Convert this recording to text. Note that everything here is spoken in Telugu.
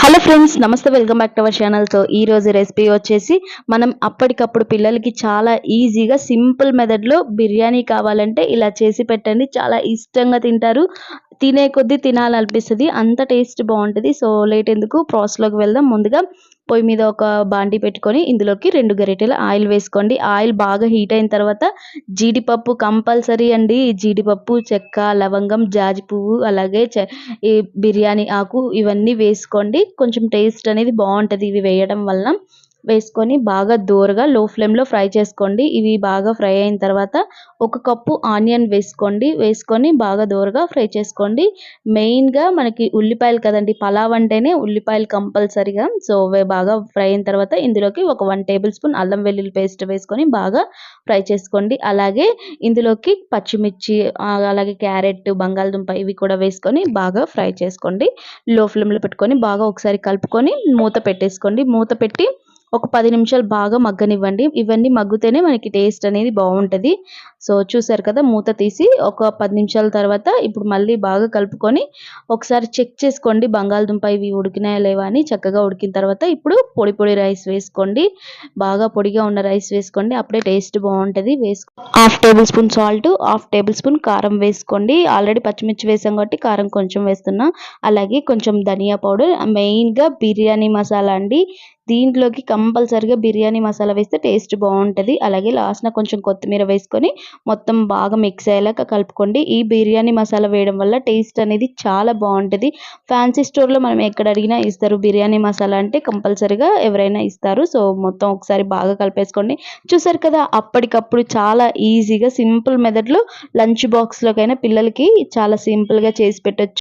హలో ఫ్రెండ్స్ నమస్తే welcome back to our channel so ఈ రోజు రెసిపీ వచ్చేసి మనం అప్పటికప్పుడు పిల్లలకి చాలా ఈజీగా సింపుల్ మెథడ్లో బిర్యానీ కావాలంటే ఇలా చేసి పెట్టండి. చాలా ఇష్టంగా తింటారు. తినే కొద్దీ తినాలనిపిస్తుంది. అంత టేస్ట్ బాగుంటుంది. సో లేట్ ఎందుకు? ప్రాసెస్లోకి వెళ్దాం. ముందుగా పొయ్యి మీద ఒక బాండి పెట్టుకొని ఇందులోకి రెండు గరిటెల ఆయిల్ వేసుకోండి. ఆయిల్ బాగా హీట్ అయిన తర్వాత జీడిపప్పు కంపల్సరీ అండి. జీడిపప్పు చెక్క లవంగం జాజి పువ్వు అలాగే ఈ బిర్యానీ ఆకు ఇవన్నీ వేసుకోండి. కొంచెం టేస్ట్ అనేది బాగుంటుంది ఇవి వేయడం వలన. వేసుకొని బాగా దోరగా లో ఫ్లేమ్లో ఫ్రై చేసుకోండి. ఇవి బాగా ఫ్రై అయిన తర్వాత ఒక కప్పు ఆనియన్ వేసుకోండి. వేసుకొని బాగా దోరగా ఫ్రై చేసుకోండి. మెయిన్గా మనకి ఉల్లిపాయలు కదండి పలావ్ అంటేనే ఉల్లిపాయలు కంపల్సరీగా. సో బాగా ఫ్రై అయిన తర్వాత ఇందులోకి ఒక వన్ టేబుల్ స్పూన్ అల్లం వెల్లుల్లి పేస్ట్ వేసుకొని బాగా ఫ్రై చేసుకోండి. అలాగే ఇందులోకి పచ్చిమిర్చి అలాగే క్యారెట్ బంగాళదుంప ఇవి కూడా వేసుకొని బాగా ఫ్రై చేసుకోండి. లో ఫ్లేమ్లో పెట్టుకొని బాగా ఒకసారి కలుపుకొని మూత పెట్టేసుకోండి. మూత పెట్టి ఒక పది నిమిషాలు బాగా మగ్గనివ్వండి. ఇవన్నీ మగ్గుతేనే మనకి టేస్ట్ అనేది బాగుంటుంది. సో చూసారు కదా మూత తీసి ఒక పది నిమిషాల తర్వాత ఇప్పుడు మళ్ళీ బాగా కలుపుకొని ఒకసారి చెక్ చేసుకోండి బంగాళదుంప ఇవి ఉడికినాయా లేవా అని చక్కగా ఉడికిన తర్వాత ఇప్పుడు పొడి పొడి రైస్ వేసుకోండి బాగా పొడిగా ఉన్న రైస్ వేసుకోండి అప్పుడే టేస్ట్ బాగుంటుంది వేసుకో. Half tablespoon salt half tablespoon కారం వేసుకోండి ఆల్రెడీ పచ్చిమిర్చి వేసాం కాబట్టి కారం కొంచెం వేస్తున్నా అలాగే కొంచెం ధనియా పౌడర్ మెయిన్గా బిర్యానీ మసాలా అండి దీంట్లోకి కంపల్సరిగా బిర్యానీ మసాలా వేస్తే టేస్ట్ బాగుంటుంది అలాగే లాస్ట్న కొంచెం కొత్తిమీర వేసుకొని మొత్తం బాగా మిక్స్ అయ్యేలాగా కలుపుకోండి. ఈ బిర్యానీ మసాలా వేయడం వల్ల టేస్ట్ అనేది చాలా బాగుంటుంది. ఫ్యాన్సీ స్టోర్లో మనం ఎక్కడ అడిగినా ఇస్తారు బిర్యానీ మసాలా అంటే కంపల్సరిగా ఎవరైనా ఇస్తారు. సో మొత్తం ఒకసారి బాగా కలిపేసుకోండి. చూసారు కదా అప్పటికప్పుడు చాలా ఈజీగా సింపుల్ మెథడ్లో లంచ్ బాక్స్లోకైనా పిల్లలకి చాలా సింపుల్గా చేసి పెట్టచ్చు.